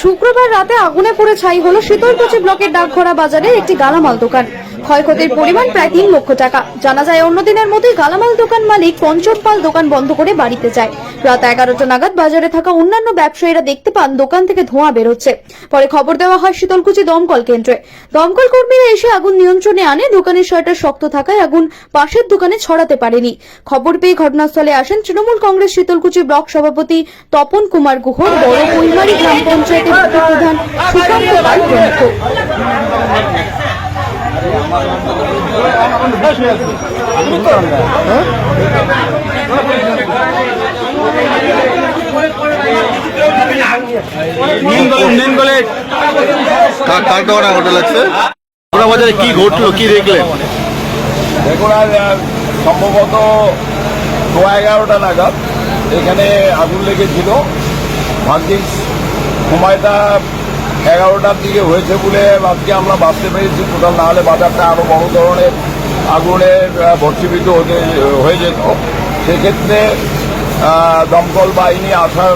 শুক্রবার রাতে আগুনে পড়ে ছাই হলো শীতলকুচি ব্লকের ডাকঘরা বাজারে একটি গালামাল দোকান। ক্ষয়ক্ষতির পরিমাণ প্রায় তিন লক্ষ টাকা। জানা যায় অন্যদিনের মতোই গালামাল দোকান মালিক পঞ্চম পাল দোকান বন্ধ করে বাড়িতে যায়। রাত এগারোটা নাগাদ বাজারে থাকা অন্যান্য ব্যবসায়ীরা দেখতে পান, দোকান থেকে ধোঁয়া বেরোচ্ছে। পরে খবর দেওয়া হয় শীতলকুচি দমকল কেন্দ্রে। দমকল কর্মীরা এসে আগুন নিয়ন্ত্রণে আনে, দোকানের শাটার শক্ত থাকায় আগুন পাশের দোকানে ছড়াতে পারেনি। খবর পেয়ে ঘটনাস্থলে আসেন তৃণমূল কংগ্রেস শীতলকুচি ব্লক সভাপতি তপন কুমার গুহ, বড় কুইমারি গ্রাম পঞ্চায়েতের উপপ্রধান সুশান্ত পাল প্রমুখ। লাগছে? ওরা বাজারে কি ঘটলো, কি দেখলেন? দেখুন সম্ভবত এগারোটা নাগাদ এখানে আগুন লেগেছিল। ভাগ্যিস সময়টা এগারোটার দিকে হয়েছে বলে আজকে আমরা বাঁচতে পেরেছি। টোটাল না হলে বাজারটা আরও বড় ধরনের আগুনের আহ, ভর্তিভূত হতে হয়ে যেত। সেক্ষেত্রে দমকল বাহিনী আসার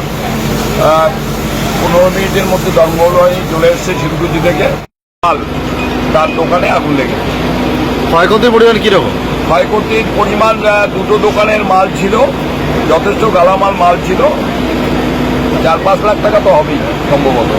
পনেরো মিনিটের মধ্যে দমকল বাহিনী চলে এসছে শিলকুচি থেকে। মাল তার দোকানে আগুন লেগেছে ক্ষয়ক্ষতির পরিমাণ কীরকম? ক্ষয়ক্ষতির পরিমাণ দুটো দোকানের মাল ছিল। যথেষ্ট গালামাল মাল ছিল। চার পাঁচ লাখ টাকা তো হবেই সম্ভবত।